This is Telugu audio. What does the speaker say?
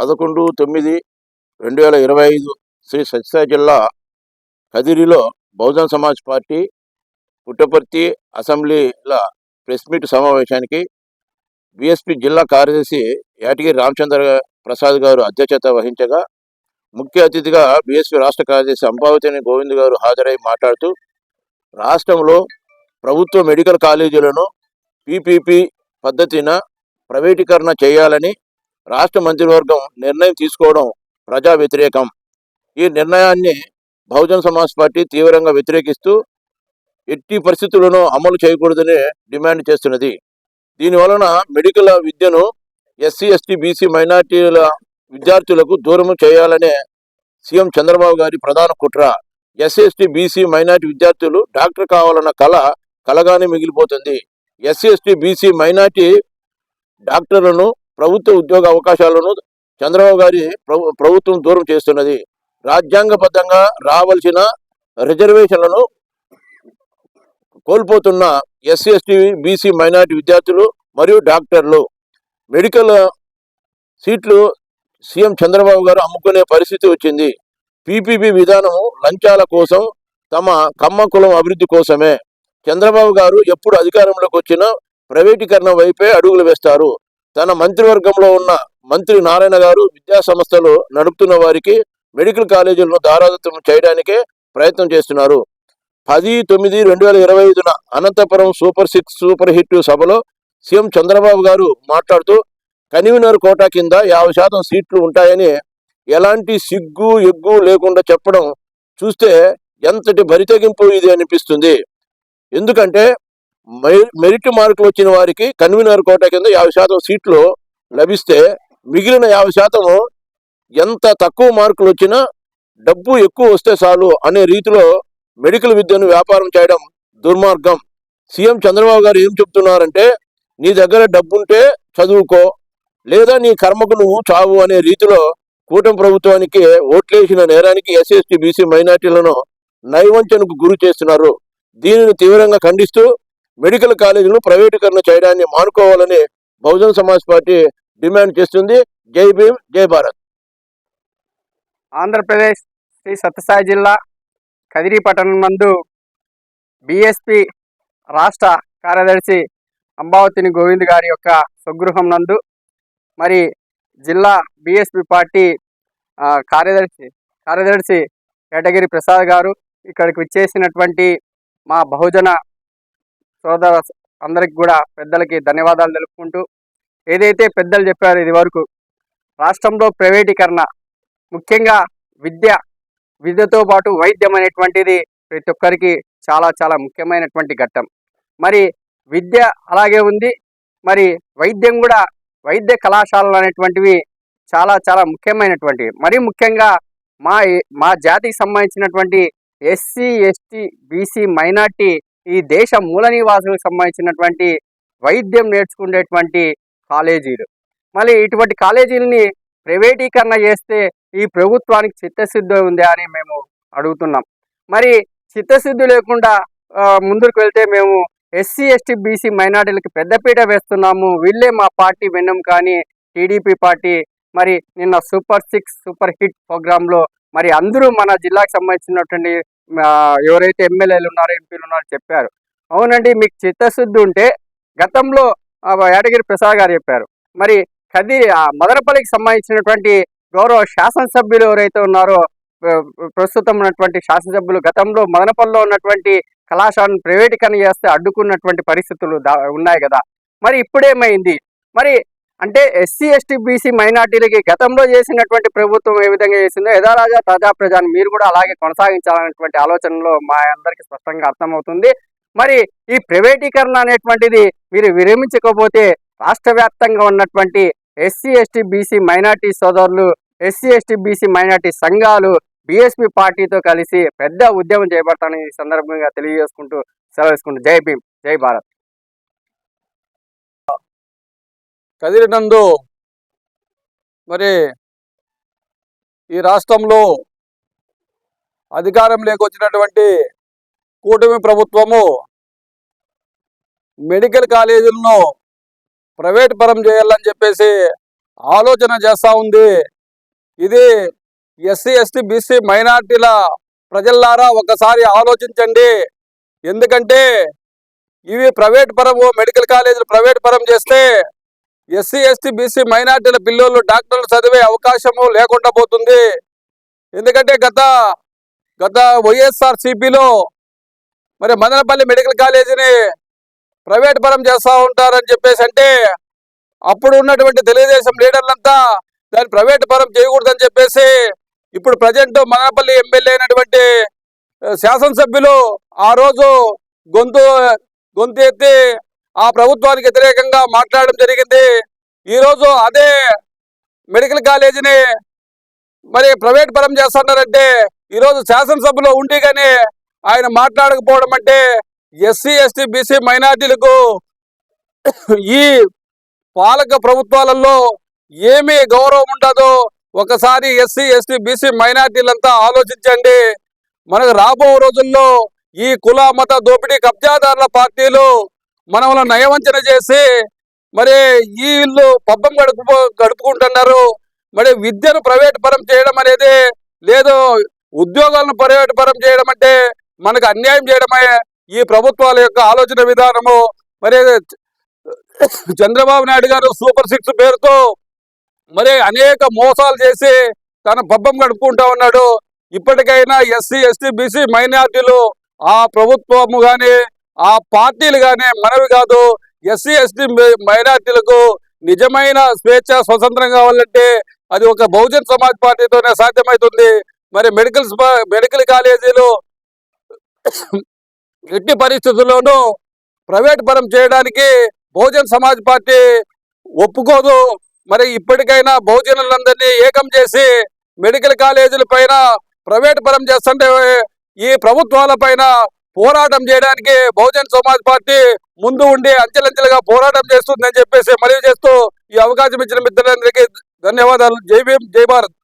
పదకొండు తొమ్మిది రెండు వేల ఇరవై ఐదు శ్రీ సత్యసాయి జిల్లా కదిరిలో బహుజన్ సమాజ్ పార్టీ పుట్టపర్తి అసెంబ్లీల ప్రెస్ మీట్ సమావేశానికి బీఎస్పీ జిల్లా కార్యదర్శి యాటగిరి రామచంద్ర ప్రసాద్ గారు అధ్యక్షత వహించగా ముఖ్య అతిథిగా బీఎస్పీ రాష్ట్ర కార్యదర్శి అంబావతిని గోవింద్ గారు హాజరై మాట్లాడుతూ రాష్ట్రంలో ప్రభుత్వ మెడికల్ కాలేజీలను పీపీపీ పద్ధతిన ప్రైవేటీకరణ చేయాలని రాష్ట్ర మంత్రివర్గం నిర్ణయం తీసుకోవడం ప్రజా వ్యతిరేకం. ఈ నిర్ణయాన్ని బహుజన్ సమాజ్ పార్టీ తీవ్రంగా వ్యతిరేకిస్తూ ఎట్టి పరిస్థితులను అమలు చేయకూడదని డిమాండ్ చేస్తున్నది. దీని వలన మెడికల్ విద్యను ఎస్సీ ఎస్టీ బీసీ మైనార్టీల విద్యార్థులకు దూరం చేయాలనే సీఎం చంద్రబాబు గారి ప్రధాన కుట్ర. ఎస్సీ ఎస్టీ బీసీ మైనార్టీ విద్యార్థులు డాక్టర్ కావాలన్న కళ కలగానే మిగిలిపోతుంది. ఎస్సీ ఎస్టీ బీసీ మైనార్టీ డాక్టర్లను ప్రభుత్వ ఉద్యోగ అవకాశాలను చంద్రబాబు గారి ప్రభు- ప్రభుత్వం దూరం చేస్తున్నది. రాజ్యాంగబద్ధంగా రావాల్సిన రిజర్వేషన్లను కోల్పోతున్న ఎస్సీ ఎస్టీ బీసీ మైనార్టీ విద్యార్థులు మరియు డాక్టర్లు. మెడికల్ సీట్లు సీఎం చంద్రబాబు గారు అమ్ముకునే పరిస్థితి వచ్చింది. పీపీపీ విధానం లంచాల కోసం తమ కమ్మ కులం అభివృద్ధి కోసమే. చంద్రబాబు గారు ఎప్పుడు అధికారంలోకి వచ్చినా ప్రైవేటీకరణ వైపే అడుగులు వేస్తారు. తన మంత్రివర్గంలో ఉన్న మంత్రి నారాయణ గారు విద్యా సంస్థలు నడుపుతున్న వారికి మెడికల్ కాలేజీలను దారాదత్తం చేయడానికే ప్రయత్నం చేస్తున్నారు. పది తొమ్మిది రెండు వేల ఇరవై ఐదున Anantapur super six super hit సభలో సీఎం చంద్రబాబు గారు మాట్లాడుతూ కన్వీనర్ కోటా కింద యాభై శాతం సీట్లు ఉంటాయని ఎలాంటి సిగ్గు ఎగ్గు లేకుండా చెప్పడం చూస్తే ఎంతటి భరితెగింపు ఇది అనిపిస్తుంది. ఎందుకంటే మెరిట్ మార్కులు వచ్చిన వారికి కన్వీనర్ కోట కింద యాభై శాతం సీట్లు లభిస్తే మిగిలిన యాభై శాతం ఎంత తక్కువ మార్కులు వచ్చినా డబ్బు ఎక్కువ వస్తే చాలు అనే రీతిలో మెడికల్ విద్యను వ్యాపారం చేయడం దుర్మార్గం. సీఎం చంద్రబాబు గారు ఏం చెప్తున్నారంటే నీ దగ్గర డబ్బుంటే చదువుకో లేదా నీ కర్మకు నువ్వు చావు అనే రీతిలో కూటమి ప్రభుత్వానికి ఓట్లేసిన నేరానికి ఎస్ఎస్టి బీసీ మైనార్టీలను నైవంచనకు గురి చేస్తున్నారు. దీనిని తీవ్రంగా ఖండిస్తూ మెడికల్ కాలేజీలను ప్రైవేటీకరణ చేయడాన్ని మానుకోవాలని బహుజన సమాజ్ పార్టీ డిమాండ్ చేస్తుంది. జై భీమ్ జై భారత్. ఆంధ్రప్రదేశ్ శ్రీ సత్యసాయి జిల్లా కదిరి పట్టణం నందు బిఎస్పి రాష్ట్ర కార్యదర్శి అంబావతిని గోవింద్ గారి యొక్క స్వగృహం నందు మరి జిల్లా బిఎస్పి పార్టీ కార్యదర్శి కార్యదర్శి కేటగిరి ప్రసాద్ గారు ఇక్కడికి విచ్చేసినటువంటి మా బహుజన సోదర అందరికి కూడా పెద్దలకి ధన్యవాదాలు తెలుపుకుంటూ ఏదైతే పెద్దలు చెప్పారో ఇది వరకు రాష్ట్రంలో ప్రైవేటీకరణ ముఖ్యంగా విద్య విద్యతో పాటు వైద్యం అనేటువంటిది ప్రతి ఒక్కరికి చాలా చాలా ముఖ్యమైనటువంటి ఘట్టం. మరి విద్య అలాగే ఉంది. మరి వైద్యం కూడా వైద్య కళాశాలలు అనేటువంటివి చాలా చాలా ముఖ్యమైనటువంటివి మరి ముఖ్యంగా మా మా జాతికి సంబంధించినటువంటి ఎస్సీ ఎస్టీ బీసీ మైనార్టీ ఈ దేశ మూల నివాసులకు సంబంధించినటువంటి వైద్యం నేర్చుకునేటువంటి కాలేజీలు. మళ్ళీ ఇటువంటి కాలేజీలని ప్రైవేటీకరణ చేస్తే ఈ ప్రభుత్వానికి చిత్తశుద్ధి ఉందా అని మేము అడుగుతున్నాం. మరి చిత్తశుద్ధి లేకుండా ముందుకు వెళ్తే మేము ఎస్సీ ఎస్టీ బీసీ మైనార్టీలకు పెద్దపీట వేస్తున్నాము. వీళ్ళే మా పార్టీ విన్నాం కానీ టీడీపీ పార్టీ మరి నిన్న సూపర్ సిక్స్ సూపర్ హిట్ ప్రోగ్రాంలో మరి అందరూ మన జిల్లాకు సంబంధించినటువంటి ఎవరైతే ఎమ్మెల్యేలు ఉన్నారో ఎంపీలు ఉన్నారో చెప్పారు. అవునండి మీకు చిత్తశుద్ధి ఉంటే గతంలో ఆ, యాదగిరి ప్రసాద్ గారు చెప్పారు. మరి కది ఆ మదనపల్లికి సంబంధించినటువంటి గౌరవ శాసనసభ్యులు ఎవరైతే ఉన్నారో ప్రస్తుతం ఉన్నటువంటి శాసనసభ్యులు గతంలో మదనపల్లిలో ఉన్నటువంటి కళాశాలను ప్రైవేటీకరణ చేస్తే అడ్డుకున్నటువంటి పరిస్థితులు దా- ఉన్నాయి కదా. మరి ఇప్పుడేమైంది? మరి అంటే ఎస్సీ ఎస్టీ బీసీ మైనార్టీలకి గతంలో చేసినటువంటి ప్రభుత్వం ఏ విధంగా చేసిందో యథారాజా తాజా ప్రజాని మీరు కూడా అలాగే కొనసాగించాలనేటువంటి ఆలోచనలో మా అందరికీ స్పష్టంగా అర్థమవుతుంది. మరి ఈ ప్రైవేటీకరణ అనేటువంటిది మీరు విరమించకపోతే రాష్ట్ర వ్యాప్తంగా ఉన్నటువంటి ఎస్సీ ఎస్టీ బీసీ మైనార్టీ సోదరులు ఎస్సీ ఎస్టీ బీసీ మైనార్టీ సంఘాలు బీఎస్పీ పార్టీతో కలిసి పెద్ద ఉద్యమం చేపడతానని ఈ సందర్భంగా తెలియజేసుకుంటూ సెలవు జై భీమ్ జై భారత్. కదిరినందు మరి ఈ రాష్ట్రంలో అధికారం లేకొచ్చినటువంటి కూటమి ప్రభుత్వము మెడికల్ కాలేజీలను ప్రైవేట్ పరం చేయాలని చెప్పేసి ఆలోచన చేస్తూ ఉంది. ఇది ఎస్సీ ఎస్టీ బీసీ మైనార్టీల ప్రజల్లారా ఒకసారి ఆలోచించండి. ఎందుకంటే ఇవి ప్రైవేట్ పరము మెడికల్ కాలేజీలు ప్రైవేట్ పరం చేస్తే ఎస్సీ ఎస్టీ బీసీ మైనార్టీల పిల్లలు డాక్టర్లు చదివే అవకాశము లేకుండా పోతుంది. ఎందుకంటే గత గత వైఎస్ఆర్ సిపిలో మరి మదనపల్లి మెడికల్ కాలేజీని ప్రైవేట్ పరం చేస్తూ ఉంటారని చెప్పేసి అంటే అప్పుడు ఉన్నటువంటి తెలుగుదేశం లీడర్లంతా దాన్ని ప్రైవేట్ పరం చేయకూడదని చెప్పేసి ఇప్పుడు ప్రజెంట్ మదనపల్లి ఎమ్మెల్యే అయినటువంటి శాసనసభ్యులు ఆ రోజు గొంతు గొంతు ఎత్తి ఆ ప్రభుత్వానికి వ్యతిరేకంగా మాట్లాడడం జరిగింది. ఈ రోజు అదే మెడికల్ కాలేజీని మరి ప్రైవేట్ పరం చేస్తున్నారంటే ఈరోజు శాసనసభలో ఉండి కానీ ఆయన మాట్లాడకపోవడం అంటే ఎస్సీ ఎస్టీ బీసీ మైనార్టీలకు ఈ పాలక ప్రభుత్వాలలో ఏమీ గౌరవం ఉండదో ఒకసారి ఎస్సీ ఎస్టీ బీసీ మైనార్టీలంతా ఆలోచించండి. మనకు రాబో రోజుల్లో ఈ కుల మత దోపిడీ కబ్జాదారుల పార్టీలు మనల్ని నయవంచన చేసి మరి వీళ్ళు పబ్బం గడుపు గడుపుకుంటున్నారు. మరి విద్యను ప్రైవేట్ పరం చేయడం అనేది లేదు. ఉద్యోగాలను ప్రైవేట్ పరం చేయడం అంటే మనకు అన్యాయం చేయడమే ఈ ప్రభుత్వాల యొక్క ఆలోచన విధానము. మరి చంద్రబాబు నాయుడు గారు సూపర్ సిక్స్ పేరుతో మరి అనేక మోసాలు చేసి తన పబ్బం గడుపుకుంటా ఉన్నాడు. ఇప్పటికైనా ఎస్సీ ఎస్టీ బీసీ మైనార్టీలు ఆ ప్రభుత్వము కానీ ఆ పార్టీలు కానీ మనవి కాదు ఎస్సీ ఎస్టీ మైనార్టీలకు నిజమైన స్వేచ్ఛ స్వతంత్రం కావాలంటే అది ఒక బహుజన్ సమాజ్ పార్టీతోనే సాధ్యమవుతుంది మరి మెడికల్ మెడికల్ కాలేజీలు ఎట్టి పరిస్థితుల్లోనూ ప్రైవేట్ పరం చేయడానికి బహుజన్ సమాజ్ పార్టీ ఒప్పుకోదు. మరి ఇప్పటికైనా బహుజనులందరినీ ఏకం చేసి మెడికల్ కాలేజీల పైన ప్రైవేట్ పరం చేస్తుంటే ఈ ప్రభుత్వాల పైన పోరాటం చేయడానికి బహుజన్ సమాజ్ పార్టీ ముందు ఉండి అంచెలంచెలుగా పోరాటం చేస్తుందని చెప్పేసి మనవి చేస్తూ ఈ అవకాశం ఇచ్చిన మిత్రులందరికీ ధన్యవాదాలు. జై భీమ్ జై భారత్.